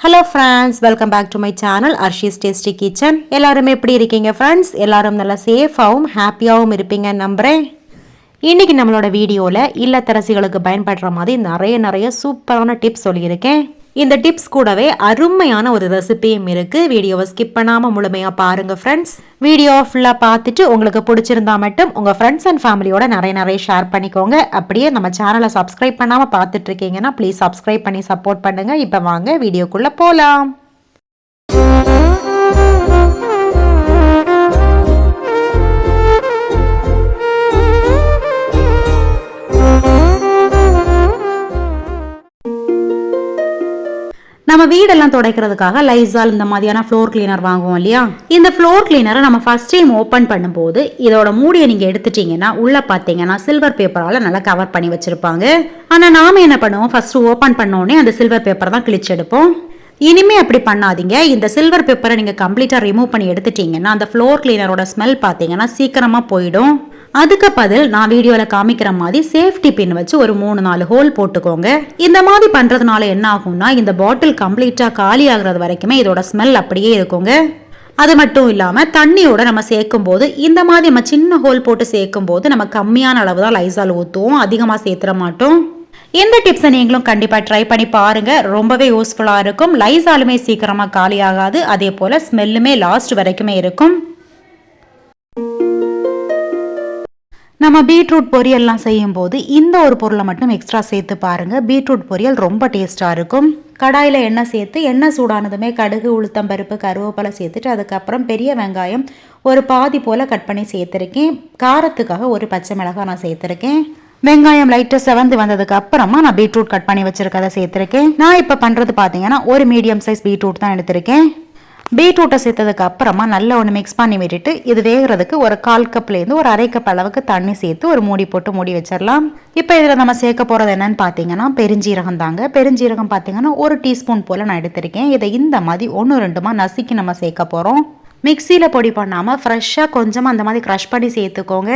Hello friends welcome back to my channel Arshi's tasty kitchen எல்லாரும் எப்படி இருக்கீங்க friends எல்லாரும் நல்லா சேஃபாகவும் ஹாப்பியாகவும் இருப்பீங்க நம்புகிறேன் இன்றைக்கி நம்மளோட வீடியோவில் இல்லத்தரசிகளுக்கு பயன்படுற மாதிரி நிறைய நிறைய சூப்பரான டிப்ஸ் சொல்லியிருக்கேன். இந்த டிப்ஸ் கூடவே அருமையான ஒரு ரெசிபியும் இருக்குது வீடியோவை ஸ்கிப் பண்ணாமல் முழுமையாக பாருங்கள் ஃப்ரெண்ட்ஸ் வீடியோ ஃபுல்லாக பார்த்துட்டு உங்களுக்கு பிடிச்சிருந்தா மட்டும் உங்கள் ஃப்ரெண்ட்ஸ் அண்ட் ஃபேமிலியோட நிறைய நிறைய ஷேர் பண்ணிக்கோங்க. அப்படியே நம்ம சேனலை சப்ஸ்கிரைப் பண்ணாமல் பார்த்துட்டு இருக்கீங்கன்னா ப்ளீஸ் சப்ஸ்கிரைப் பண்ணி சப்போர்ட் பண்ணுங்கள் இப்போ வாங்க வீடியோக்குள்ளே போகலாம் நம்ம வீடெல்லாம் துடைக்கிறதுக்காக லைசால் இந்த மாதிரியான ஃப்ளோர் கிளீனர் வாங்குவோம் இல்லையா? இந்த ஃப்ளோர் கிளீனரை நம்ம ஃபர்ஸ்ட் டைம் ஓப்பன் பண்ணும்போது இதோட மூடியை நீங்கள் எடுத்துட்டீங்கன்னா உள்ளே பார்த்தீங்கன்னா சில்வர் பேப்பரால் நல்லா கவர் பண்ணி வச்சுருப்பாங்க. ஆனால் நாம என்ன பண்ணுவோம்? ஃபர்ஸ்ட் ஓப்பன் பண்ணோடனே அந்த சில்வர் பேப்பர் தான் கிழிச்சு எடுப்போம். இனிமே அப்படி பண்ணாதீங்க. இந்த சில்வர் பேப்பரை நீங்கள் கம்ப்ளீட்டாக ரிமூவ் பண்ணி எடுத்துட்டீங்கன்னா அந்த ஃப்ளோர் கிளீனரோட ஸ்மெல் பார்த்தீங்கன்னா சீக்கிரமாக போயிடும். அதுக்கு பதில் நான் வீடியோவில் காமிக்கிற மாதிரி சேஃப்டி பின் வச்சு ஒரு மூணு நாலு ஹோல் போட்டுக்கோங்க. இந்த மாதிரி பண்ணுறதுனால என்ன ஆகும்னா இந்த பாட்டில் கம்ப்ளீட்டாக காலி ஆகுறது வரைக்குமே இதோட ஸ்மெல் அப்படியே இருக்குங்க. அது மட்டும் இல்லாமல் தண்ணியோட நம்ம சேர்க்கும் போது இந்த மாதிரி நம்ம சின்ன ஹோல் போட்டு சேர்க்கும் போது நம்ம கம்மியான அளவு தான் லைசால் ஊற்றுவோம் அதிகமாக சேர்த்துட மாட்டோம். இந்த டிப்ஸை நீங்களும் கண்டிப்பாக ட்ரை பண்ணி பாருங்க. ரொம்பவே யூஸ்ஃபுல்லாக இருக்கும். லைசாலுமே சீக்கிரமாக காலி ஆகாது. அதே போல் ஸ்மெல்லுமே லாஸ்ட் வரைக்குமே இருக்கும். நம்ம பீட்ரூட் பொரியல்லாம் செய்யும்போது இந்த ஒரு பொருளை மட்டும் எக்ஸ்ட்ரா சேர்த்து பாருங்கள் பீட்ரூட் பொரியல் ரொம்ப டேஸ்ட்டாக இருக்கும். கடாயில் எண்ணெய் சேர்த்து எண்ணெய் சூடானதுமே கடுகு உளுத்தம் பருப்பு கருவேப்பிலை சேர்த்துட்டு அதுக்கப்புறம் பெரிய வெங்காயம் ஒரு பாதி போல் கட் பண்ணி சேர்த்துருக்கேன். காரத்துக்காக ஒரு பச்சை மிளகாய் நான் சேர்த்துருக்கேன். வெங்காயம் லைட்டாக செவந்து வந்ததுக்கு அப்புறமா நான் பீட்ரூட் கட் பண்ணி வச்சிருக்கதை சேர்த்துருக்கேன். நான் இப்போ பண்ணுறது பார்த்தீங்கன்னா ஒரு மீடியம் சைஸ் பீட்ரூட் தான் எடுத்திருக்கேன். பீட்ரூட்டை சேர்த்ததுக்கு அப்புறமா நல்லா ஒன்று மிக்ஸ் பண்ணி விட்டுட்டு இது வேகிறதுக்கு ஒரு கால் கப்லேருந்து ஒரு அரை கப் அளவுக்கு தண்ணி சேர்த்து ஒரு மூடி போட்டு மூடி வச்சிடலாம். இப்போ இதில் நம்ம சேர்க்க போகிறது என்னன்னு பார்த்தீங்கன்னா பெருஞ்சீரகம் தாங்க. பெருஞ்சீரகம் பார்த்தீங்கன்னா ஒரு டீஸ்பூன் போல் நான் எடுத்திருக்கேன். இதை இந்த மாதிரி ஒன்று ரெண்டுமா நசுக்கி நம்ம சேர்க்க போகிறோம் மிக்சியில் பொடி பண்ணாமல் ஃப்ரெஷ்ஷாக கொஞ்சமாக அந்த மாதிரி க்ரஷ் பண்ணி சேர்த்துக்கோங்க.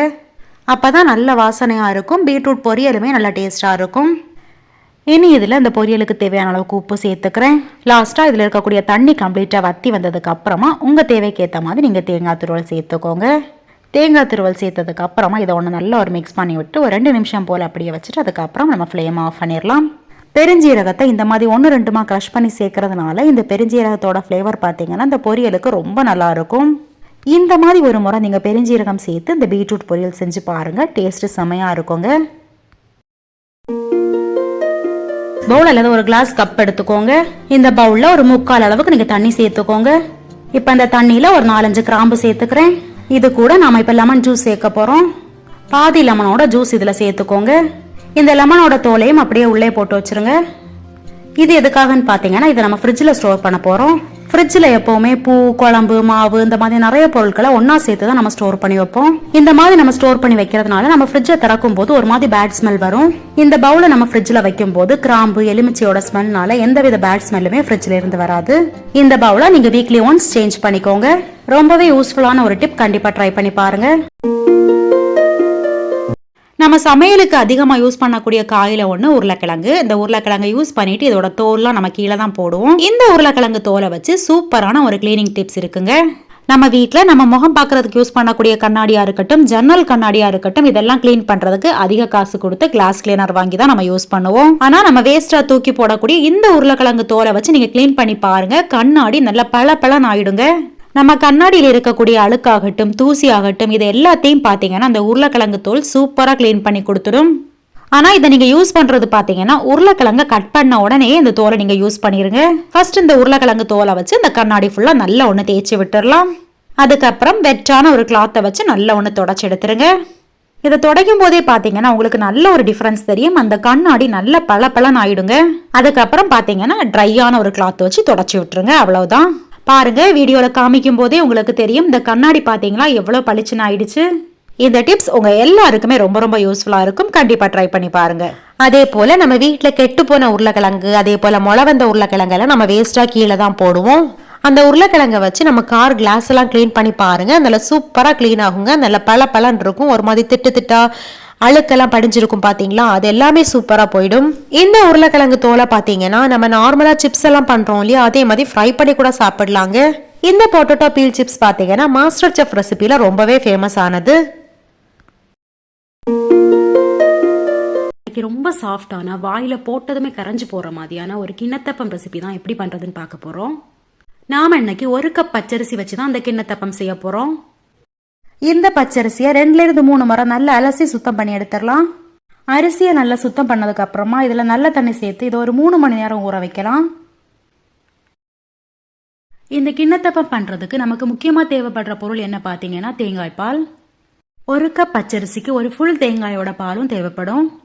அப்போ தான் நல்ல வாசனையாக இருக்கும். பீட்ரூட் பொரியலுமே நல்லா டேஸ்ட்டாக இருக்கும். இனி இதில் இந்த பொரியலுக்கு தேவையான அளவுக்கு உப்பு சேர்த்துக்கிறேன். லாஸ்ட்டாக இதில் இருக்கக்கூடிய தண்ணி கம்ப்ளீட்டாக வற்றி வந்ததுக்கு அப்புறமா உங்கள் தேவைக்கு ஏற்ற மாதிரி நீங்கள் தேங்காய் துருவல் சேர்த்துக்கோங்க. தேங்காய் துருவல் சேர்த்ததுக்கு அப்புறமா இதை ஒன்று நல்லா ஒரு மிக்ஸ் பண்ணி விட்டு ஒரு ரெண்டு நிமிஷம் போல் அப்படியே வச்சுட்டு அதுக்கப்புறம் நம்ம ஃப்ளேம் ஆஃப் பண்ணிடலாம். பெருஞ்சீரகத்தை இந்த மாதிரி ஒன்று ரெண்டுமா க்ரஷ் பண்ணி சேர்க்கறதுனால இந்த பெருஞ்சீரகத்தோட ஃப்ளேவர் பார்த்தீங்கன்னா இந்த பொரியலுக்கு ரொம்ப நல்லாயிருக்கும் இந்த மாதிரி ஒரு முறை நீங்கள் பெருஞ்சீரகம் சேர்த்து இந்த பீட்ரூட் பொரியல் செஞ்சு பாருங்கள் டேஸ்ட்டு செமையாக இருக்குங்க. பவுல் அல்லது ஒரு கிளாஸ் கப் எடுத்துக்கோங்க. இந்த பவுலில் ஒரு முக்கால் அளவுக்கு நீங்கள் தண்ணி சேர்த்துக்கோங்க. இப்போ அந்த தண்ணியில் ஒரு நாலஞ்சு கிராம்பு சேர்த்துக்கிறேன். இது கூட நாம் இப்போ லெமன் ஜூஸ் சேர்க்க போகிறோம் பாதி லெமனோட ஜூஸ் இதில் சேர்த்துக்கோங்க. இந்த லெமனோட தோலையும் அப்படியே உள்ளே போட்டு வச்சுருங்க. இது எதுக்காகன்னு பார்த்தீங்கன்னா இதை நம்ம ஃப்ரிட்ஜில் ஸ்டோர் பண்ண போகிறோம் ஃப்ரிட்ஜில் எப்போவுமே பூ குழம்பு மாவு இந்த மாதிரி நிறைய பொருட்களை ஒன்றா சேர்த்து தான் நம்ம ஸ்டோர் பண்ணி வைப்போம். இந்த மாதிரி நம்ம ஸ்டோர் பண்ணி வைக்கிறதுனால நம்ம ஃப்ரிட்ஜை திறக்கும் போது ஒரு மாதிரி பேட் ஸ்மெல் வரும். இந்த பவுலை நம்ம ஃப்ரிட்ஜில் வைக்கும் போது கிராம்பு எலுமிச்சையோட ஸ்மெல்னால எந்தவித பேட் ஸ்மெல்லுமே ஃப்ரிட்ஜில் இருந்து வராது. இந்த பவுலை நீங்கள் வீக்லி ஒன்ஸ் சேஞ்ச் பண்ணிக்கோங்க. ரொம்பவே யூஸ்ஃபுல்லான ஒரு டிப் கண்டிப்பாக ட்ரை பண்ணி பாருங்கள் நம்ம சமையலுக்கு அதிகமாக யூஸ் பண்ணக்கூடிய காயில் ஒன்று உருளைக்கிழங்கு. இந்த உருளைக்கிழங்கு யூஸ் பண்ணிட்டு இதோட தோல்லாம் நம்ம கீழே தான் போடுவோம். இந்த உருளைக்கிழங்கு தோலை வச்சு சூப்பரான ஒரு கிளீனிங் டிப்ஸ் இருக்குங்க. நம்ம வீட்டில் நம்ம முகம் பார்க்கறதுக்கு யூஸ் பண்ணக்கூடிய கண்ணாடியாக இருக்கட்டும் ஜன்னல் கண்ணாடியாக இருக்கட்டும் இதெல்லாம் க்ளீன் பண்ணுறதுக்கு அதிக காசு கொடுத்து கிளாஸ் கிளீனர் வாங்கி தான் நம்ம யூஸ் பண்ணுவோம். ஆனால் நம்ம வேஸ்ட்டாக தூக்கி போடக்கூடிய இந்த உருளைக்கிழங்கு தோலை வச்சு நீங்கள் க்ளீன் பண்ணி பாருங்கள் கண்ணாடி நல்லா பல பலன் ஆயிடுங்க. நம்ம கண்ணாடியில் இருக்கக்கூடிய அழுக்காகட்டும் தூசி ஆகட்டும் இது எல்லாத்தையும் பார்த்தீங்கன்னா அந்த உருளைக்கிழங்கு தோல் சூப்பராக க்ளீன் பண்ணி கொடுத்துடும். ஆனால் இதை நீங்கள் யூஸ் பண்ணுறது பார்த்தீங்கன்னா உருளைக்கிழங்கை கட் பண்ண உடனே இந்த தோலை நீங்கள் யூஸ் பண்ணிடுங்க ஃபர்ஸ்ட் இந்த உருளைக்கிழங்கு தோலை வச்சு இந்த கண்ணாடி ஃபுல்லாக நல்லா ஒன்று தேய்ச்சி விட்டுடலாம் அதுக்கப்புறம் வெட்டான ஒரு கிளாத்தை வச்சு நல்லா ஒன்று தொடச்சி எடுத்துருங்க. இதை துடைக்கும் போதே பார்த்தீங்கன்னா உங்களுக்கு நல்ல ஒரு டிஃப்ரென்ஸ் தெரியும். அந்த கண்ணாடி நல்ல பல பலன் ஆயிடுங்க. அதுக்கப்புறம் பார்த்தீங்கன்னா ட்ரையான ஒரு கிளாத் வச்சு தொடச்சி விட்டுருங்க. அவ்வளவுதான். பாருங்கள் வீடியோவில் காமிக்கும் போதே உங்களுக்கு தெரியும். இந்த கண்ணாடி பார்த்தீங்களா எவ்வளோ பளிச்சுன்னு ஆயிடுச்சு. இந்த டிப்ஸ் உங்கள் எல்லாருக்குமே ரொம்ப ரொம்ப யூஸ்ஃபுல்லாக இருக்கும். கண்டிப்பாக ட்ரை பண்ணி பாருங்கள் அதே போல் நம்ம வீட்டில் கெட்டு போன உருளைக்கிழங்கு அதே போல் முளை வந்த உருளைக்கிழங்கெல்லாம் நம்ம வேஸ்ட்டாக கீழே தான் போடுவோம். அந்த உருளைக்கிழங்கை வச்சு நம்ம கார் கிளாஸ் எல்லாம் க்ளீன் பண்ணி பாருங்கள் நல்ல சூப்பராக க்ளீன் ஆகுங்க. நல்ல பல பலன் இருக்கும். ஒரு மாதிரி திட்டு திட்டா அழுக்கெல்லாம் படிஞ்சிருக்கும் பார்த்தீங்களா அது எல்லாமே சூப்பராக போயிடும். இந்த உருளைக்கிழங்கு தோலை பார்த்தீங்கன்னா நம்ம நார்மலாக சிப்ஸ் எல்லாம் பண்ணுறோம் இல்லையா? அதே மாதிரி ஃப்ரை பண்ணி கூட சாப்பிடலாங்க. இந்த பொட்டோட்டோ பீல் சிப்ஸ் பார்த்தீங்கன்னா மாஸ்டர் செஃப் ரெசிபியில் ரொம்பவே ஃபேமஸ் ஆனது. இன்னைக்கு ரொம்ப சாஃப்டான வாயில போட்டதுமே கரைஞ்சு போற மாதிரியான ஒரு கிண்ணத்தப்பம் ரெசிபி தான் எப்படி பண்றதுன்னு பார்க்க போறோம். நாம இன்னைக்கு ஒரு கப் பச்சரிசி வச்சு தான் அந்த கிண்ணத்தப்பம் செய்ய போறோம். இந்த பச்சரிசியை ரெண்டுல இருந்து மூணு முறை நல்லா அலசி சுத்தம் பண்ணி எடுத்துடலாம். அரிசியை நல்லா சுத்தம் பண்ணதுக்கு அப்புறமா இதுல நல்ல தண்ணி சேர்த்து இதை ஒரு மூணு மணி நேரம் ஊற வைக்கலாம். இந்த கிண்ணத்தப்பம் பண்றதுக்கு நமக்கு முக்கியமா தேவைப்படுற பொருள் என்ன பார்த்தீங்கன்னா தேங்காய் பால். ஒரு கப் பச்சரிசிக்கு ஒரு ஃபுல் தேங்காயோட பாலும் தேவைப்படும்.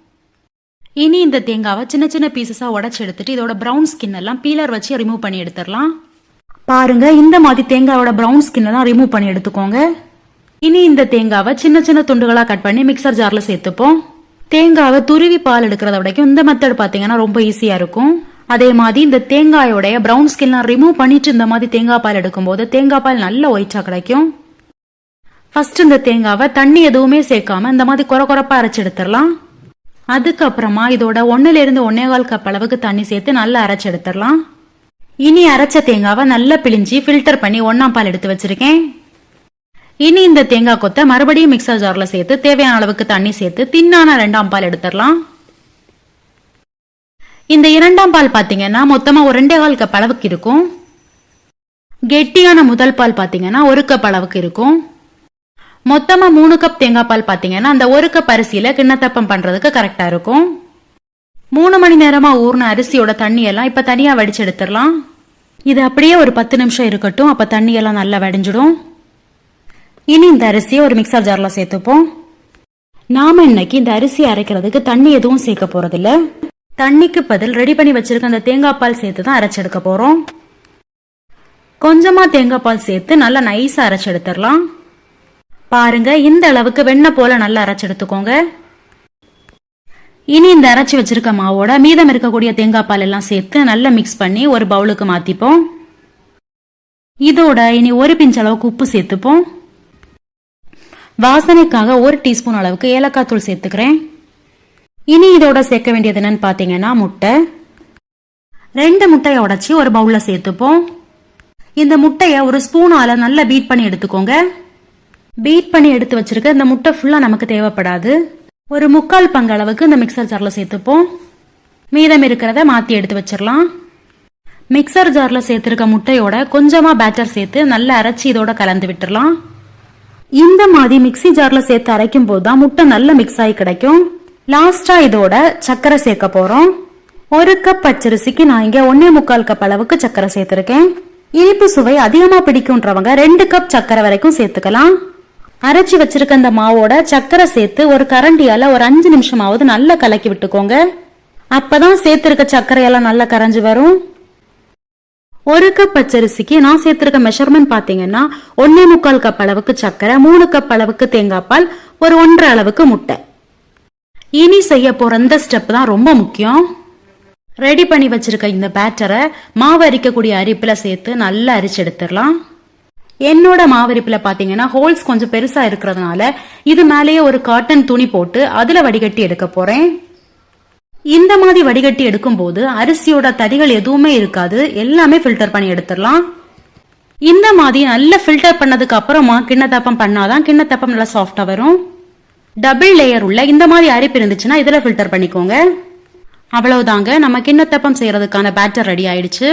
இனி இந்த தேங்காவை சின்ன சின்ன பீசஸாக உடச்சி எடுத்துட்டு இதோட ப்ரௌன் ஸ்கின் எல்லாம் பீலர் வச்சு ரிமூவ் பண்ணி எடுத்துடலாம். பாருங்க இந்த மாதிரி தேங்காயோட ப்ரௌன் ஸ்கின் தான் ரிமூவ் பண்ணி எடுத்துக்கோங்க. இனி இந்த தேங்காவை சின்ன சின்ன துண்டுகளாக கட் பண்ணி மிக்சர் ஜாரில் சேர்த்துப்போம். தேங்காவை துருவி பால் எடுக்கிறத வரைக்கும் இந்த மெத்தட் பார்த்தீங்கன்னா ரொம்ப ஈஸியாக இருக்கும். அதே மாதிரி இந்த தேங்காயோடைய ப்ரௌன் ஸ்கின்லாம் ரிமூவ் பண்ணிட்டு இந்த மாதிரி தேங்காய் பால் எடுக்கும்போது தேங்காய் பால் நல்ல ஒயிட்டாக கிடைக்கும். ஃபர்ஸ்ட் இந்த தேங்காவை தண்ணி எதுவுமே சேர்க்காம இந்த மாதிரி குறை குறைப்பா அரைச்சி எடுத்துடலாம். அதுக்கப்புறமா இதோட ஒன்னுல இருந்து ஒன்னே கால் கப் அளவுக்கு தண்ணி சேர்த்து நல்லா அரைச்சி எடுத்துடலாம். இனி அரைச்ச தேங்காவை நல்லா பிழிஞ்சு ஃபில்டர் பண்ணி ஒன்னாம் பால் எடுத்து வச்சிருக்கேன். இனி இந்த தேங்காய் கொத்தை மறுபடியும் மிக்சர் ஜார்ல சேர்த்து தேவையான அளவுக்கு தண்ணி சேர்த்து தின்னான ரெண்டாம் பால் எடுத்துடலாம். இந்த இரண்டாம் பால் பாத்தீங்கன்னா மொத்தமா ஒரு ரெண்டே கால் கப் அளவுக்கு இருக்கும். கெட்டியான முதல் பால் பாத்தீங்கன்னா ஒரு கப் அளவுக்கு இருக்கும். மொத்தமா மூணு கப் தேங்காய் பால் பாத்தீங்கன்னா அந்த ஒரு கப் அரிசியில கிண்ணத்தப்பம் பண்றதுக்கு கரெக்டா இருக்கும். மூணு மணி நேரமா ஊர்ன அரிசியோட தண்ணி எல்லாம் இப்ப தனியா வடிச்சு எடுத்துடலாம் இது அப்படியே ஒரு பத்து நிமிஷம் இருக்கட்டும் அப்ப தண்ணி எல்லாம் நல்லா வடிஞ்சிடும். இனி இந்த அரிசியை ஒரு மிக்சர் ஜார்ல சேர்த்துப்போம். நாம இன்னைக்கு இந்த அரிசி அரைக்கிறதுக்கு தண்ணி எதுவும் சேர்க்க போறதில்ல. தண்ணிக்கு பதில் ரெடி பண்ணி வச்சிருக்க அந்த தேங்காய் பால் சேர்த்து தான் அரைச்செடுக்க போறோம். கொஞ்சமா தேங்காய் பால் சேர்த்து நல்லா நைஸா அரைச்செடுத்துடலாம். பாருங்க இந்த அளவுக்கு வெண்ணெய் போல நல்லா அரைச்செடுத்துக்கோங்க. எடுத்துக்கோங்க இனி இந்த அரைச்சி வச்சிருக்க மாவோட மீதம் இருக்கக்கூடிய தேங்காய் பால் எல்லாம் சேர்த்து நல்லா மிக்ஸ் பண்ணி ஒரு பவுலுக்கு மாத்திப்போம். இதோட இனி ஒரு பிஞ்ச் அளவுக்கு உப்பு சேர்த்துப்போம். வாசனைக்காக ஒரு டீஸ்பூன் அளவுக்கு ஏலக்காய் தூள் சேர்த்துக்கிறேன். இனி இதோட சேர்க்க வேண்டியது என்னன்னு பார்த்தீங்கன்னா முட்டை. ரெண்டு முட்டையை உடைச்சி ஒரு பவுல்ல சேர்த்துப்போம். இந்த முட்டையை ஒரு ஸ்பூனால நல்லா பீட் பண்ணி எடுத்துக்கோங்க. பீட் பண்ணி எடுத்து வச்சிருக்க இந்த முட்டை ஃபுல்லா நமக்கு தேவைப்படாது. ஒரு முக்கால் பங்கு அளவுக்கு இந்த மிக்சர் ஜாரில் சேர்த்துப்போம். மீதம் இருக்கிறத மாற்றி எடுத்து வச்சிடலாம். மிக்சர் ஜாரில் சேர்த்துருக்க முட்டையோட கொஞ்சமாக பேட்டர் சேர்த்து நல்லா அரைச்சி இதோட கலந்து விட்டுடலாம். இந்த மாதிரி மிக்ஸி ஜாரில் சேர்த்து அரைக்கும் போது தான் முட்டை நல்ல மிக்ஸ் ஆகி கிடைக்கும். லாஸ்ட்டாக இதோட சர்க்கரை சேர்க்க போகிறோம் ஒரு கப் பச்சரிசிக்கு நான் இங்கே ஒன்னே முக்கால் கப் அளவுக்கு சர்க்கரை சேர்த்துருக்கேன். இனிப்பு சுவை அதிகமாக பிடிக்கும்ன்றவங்க ரெண்டு கப் சர்க்கரை வரைக்கும் சேர்த்துக்கலாம். அரைச்சி வச்சிருக்க இந்த மாவோட சர்க்கரை சேர்த்து ஒரு கரண்டியால ஒரு அஞ்சு நிமிஷமாவது நல்லா கலக்கி விட்டுக்கோங்க. அப்பதான் சேர்த்திருக்க சர்க்கரையெல்லாம் நல்லா கரைஞ்சு வரும். ஒரு கப் பச்சரிசிக்கு நான் சேர்த்திருக்க மெஷர்மெண்ட் பாத்தீங்கன்னா ஒன்னே முக்கால் கப் அளவுக்கு சர்க்கரை மூணு கப் அளவுக்கு தேங்காய் பால் ஒரு ஒன்றரை அளவுக்கு முட்டை. இனி செய்ய போற இந்த ஸ்டெப் தான் ரொம்ப முக்கியம். ரெடி பண்ணி வச்சிருக்க இந்த பேட்டரை மாவு அரிக்கக்கூடிய அரிப்புல சேர்த்து நல்லா அரிச்சு எடுத்துடலாம். என்னோட மாவரிப்புல பாத்தீங்கன்னா ஹோல்ஸ் கொஞ்சம் பெருசா இருக்கிறதுனால இது மேலேயே ஒரு காட்டன் துணி போட்டு அதுல வடிகட்டி எடுக்க போறேன். இந்த மாதிரி வடிகட்டி எடுக்கும்போது அரிசியோட தடிகள் எதுவுமே இருக்காது. எல்லாமே ஃபில்டர் பண்ணி எடுத்துடலாம். இந்த மாதிரி நல்லா ஃபில்டர் பண்ணதுக்கு அப்புறமா கிண்ணத்தப்பம் பண்ணாதான் கிண்ணத்தப்பம் நல்லா சாஃப்டா வரும். டபுள் லேயர் உள்ள இந்த மாதிரி அரிப்பு இருந்துச்சுன்னா இதுல ஃபில்டர் பண்ணிக்கோங்க. அவ்வளவுதாங்க. நம்ம கிண்ணத்தப்பம் செய்யறதுக்கான பேட்டர் ரெடி ஆயிடுச்சு.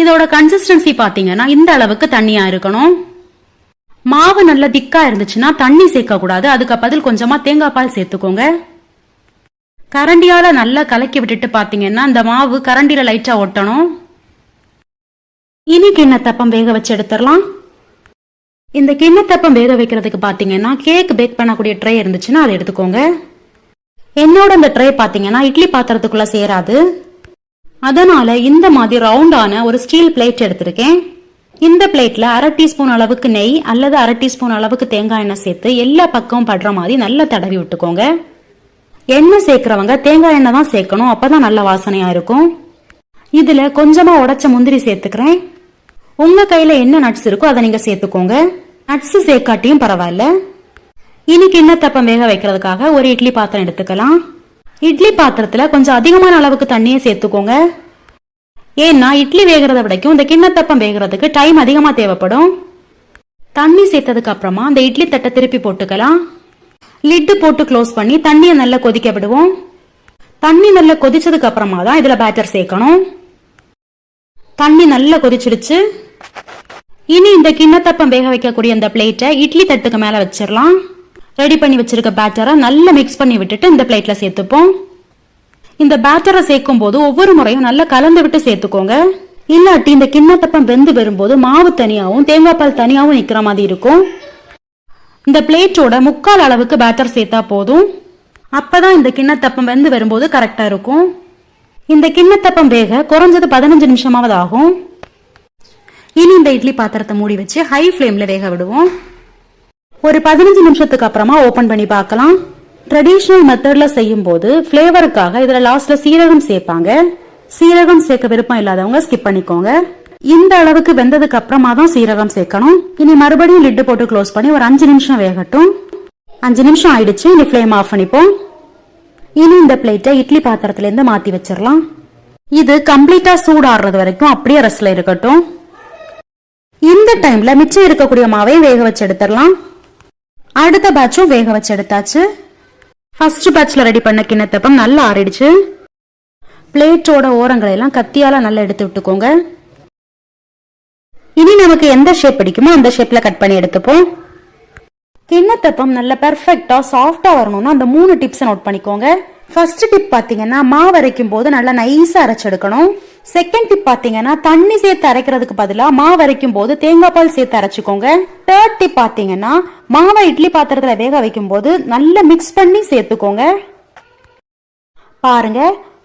இதோட கன்சிஸ்டன்சி பாத்தீங்கன்னா இந்த அளவுக்கு தண்ணியா இருக்கணும். மாவு நல்லா திக்கா இருந்துச்சுன்னா தண்ணி சேர்க்க கூடாது அதுக்கு பதில் கொஞ்சமா தேங்காய் பால் சேர்த்துக்கோங்க. கரண்டியால நல்லா கலக்கி விட்டுட்டு பாத்தீங்கன்னா இந்த மாவு கரண்டியில லைட்டா ஒட்டணும். இனி கிண்ணத்தப்பம் வேக வச்சு எடுத்துடலாம். இந்த கிண்ணத்தப்பம் வேக வைக்கிறதுக்கு பாத்தீங்கன்னா கேக் பேக் பண்ணக்கூடிய ட்ரே இருந்துச்சுன்னா அதை எடுத்துக்கோங்க. என்னோட இந்த ட்ரே பாத்தீங்கன்னா இட்லி பாத்திரத்துக்குள்ள சேராது. அதனால இந்த மாதிரி ரவுண்டான ஒரு ஸ்டீல் பிளேட் எடுத்திருக்கேன். இந்த பிளேட்ல அரை டீஸ்பூன் அளவுக்கு நெய் அல்லது அரை டீஸ்பூன் அளவுக்கு தேங்காய் எண்ணெய் சேர்த்து எல்லா பக்கமும் படுற மாதிரி நல்லா தடவி விட்டுக்கோங்க. எண்ணெய் சேர்க்கிறவங்க தேங்காய் எண்ணெய் தான் சேர்க்கணும். அப்பதான் நல்ல வாசனையா இருக்கும். இதுல கொஞ்சமா உடைச்ச முந்திரி சேர்த்துக்கிறேன். உங்க கையில என்ன நட்ஸ் இருக்கோ அதை நீங்க சேர்த்துக்கோங்க. நட்ஸ் சேர்க்காட்டியும் பரவாயில்ல. இனி கிண்ணத்தப்பம் வேக வைக்கிறதுக்காக ஒரு இட்லி பாத்திரம் எடுத்துக்கலாம். இட்லி பாத்திரத்தில் கொஞ்சம் அதிகமான அளவுக்கு தண்ணியை சேர்த்துக்கோங்க. ஏன்னா இட்லி வேகிறத விடைக்கும் இந்த கிண்ணத்தப்பம் வேகிறதுக்கு டைம் அதிகமாக தேவைப்படும். தண்ணி சேர்த்ததுக்கு அப்புறமா அந்த இட்லி தட்டை திருப்பி போட்டுக்கலாம். லிட்டு போட்டு க்ளோஸ் பண்ணி தண்ணியை நல்லா கொதிக்க விடுவோம். தண்ணி நல்லா கொதிச்சதுக்கு அப்புறமா தான் இதில் பேட்டர் சேர்க்கணும். தண்ணி நல்லா கொதிச்சிடுச்சு. இனி இந்த கிண்ணத்தப்பம் வேக வைக்கக்கூடிய அந்த பிளேட்டை இட்லி தட்டுக்கு மேலே வச்சிடலாம். ரெடி பண்ணி வச்சிருக்க பேட்டரை நல்லா மிக்ஸ் பண்ணி விட்டுட்டு இந்த பிளேட்ல சேர்த்துப்போம். இந்த பேட்டரை சேர்க்கும் போது ஒவ்வொரு முறையும் நல்லா கலந்து விட்டு சேர்த்துக்கோங்க. இல்லாட்டி இந்த கிண்ணத்தப்பம் வெந்து வரும்போது மாவு தனியாகவும் தேங்காய் பால் தனியாகவும் நிற்கிற மாதிரி இருக்கும். இந்த பிளேட்டோட முக்கால் அளவுக்கு பேட்டர் சேர்த்தா போதும். அப்பதான் இந்த கிண்ணத்தப்பம் வெந்து வரும்போது கரெக்டா இருக்கும். இந்த கிண்ணத்தப்பம் வேக குறைஞ்சது பதினஞ்சு நிமிஷமாவது ஆகும். இனி இந்த இட்லி பாத்திரத்தை மூடி வச்சு ஹை ஃப்ளேம்ல வேக விடுவோம். ஒரு பதினஞ்சு நிமிஷத்துக்கு அப்புறமா ஓபன் பண்ணி பார்க்கலாம். ட்ரெடிஷ்னல் மெத்தட்ல செய்யும் போது ஃபிளேவருக்காக இதுல லாஸ்ட்ல சீரகம் சேர்ப்பாங்க. சீரகம் சேர்க்க விருப்பம் இல்லாதவங்க ஸ்கிப் பண்ணிக்கோங்க. இந்த அளவுக்கு வெந்ததுக்கு அப்புறமா தான் சீரகம் சேர்க்கணும். இனி மறுபடியும் லிட்டு போட்டு க்ளோஸ் பண்ணி ஒரு அஞ்சு நிமிஷம் வேகட்டும். அஞ்சு நிமிஷம் ஆயிடுச்சு இனி ஃப்ளேம் ஆஃப் பண்ணிப்போம். இனி இந்த பிளேட்டை இட்லி பாத்திரத்துல இருந்து மாத்தி வச்சிடலாம். இது கம்ப்ளீட்டா சூடாடுறது வரைக்கும் அப்படியே ரெஸ்ட்ல இருக்கட்டும். இந்த டைம்ல மிச்சம் இருக்கக்கூடிய மாவையும் வேக வச்சு எடுத்துடலாம். அடுத்த பேட்சும் வேக வச்சு எடுத்தாச்சு. ஃபர்ஸ்ட் பேட்ச்ல ரெடி பண்ண கிண்ணத்தப்பம் நல்லா ஆறிடுச்சு. பிளேட்டோட ஓரங்களை எல்லாம் கத்தியால நல்லா எடுத்து விட்டுக்கோங்க. இனி நமக்கு எந்த ஷேப் பிடிக்குமோ அந்த ஷேப்ல கட் பண்ணி எடுத்துப்போம். கிண்ணத்தப்பம் நல்ல பெர்ஃபெக்டா சாஃப்டா வரணும்னா அந்த மூணு டிப்ஸை நோட் பண்ணிக்கோங்க. ஃபர்ஸ்ட் டிப் பாத்தீங்கன்னா மாவு அரைக்கும் போது நல்லா நைஸா அரைச்செடுக்கணும் செகண்ட் டிப் பார்த்தீங்கன்னா தண்ணி சேர்த்து அரைக்கிறதுக்கு பதிலாக மாவு அரைக்கும் போது தேங்காய் பால் சேர்த்து அரைச்சிக்கோங்க. தேர்ட் டிப் பார்த்தீங்கன்னா மாவை இட்லி பாத்திரத்தில் வேக வைக்கும் போது நல்லா மிக்ஸ் பண்ணி சேர்த்துக்கோங்க. பாருங்க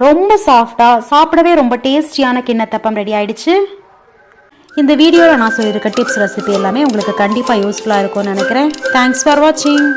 ரொம்ப சாஃப்டாக சாப்பிடவே ரொம்ப டேஸ்டியான கிண்ணத்தப்பம் ரெடி ஆயிடுச்சு. இந்த வீடியோவில் நான் சொல்லியிருக்க டிப்ஸ் ரெசிபி எல்லாமே உங்களுக்கு கண்டிப்பாக யூஸ்ஃபுல்லாக இருக்கும்னு நினைக்கிறேன். தேங்க்ஸ் ஃபார் வாட்சிங்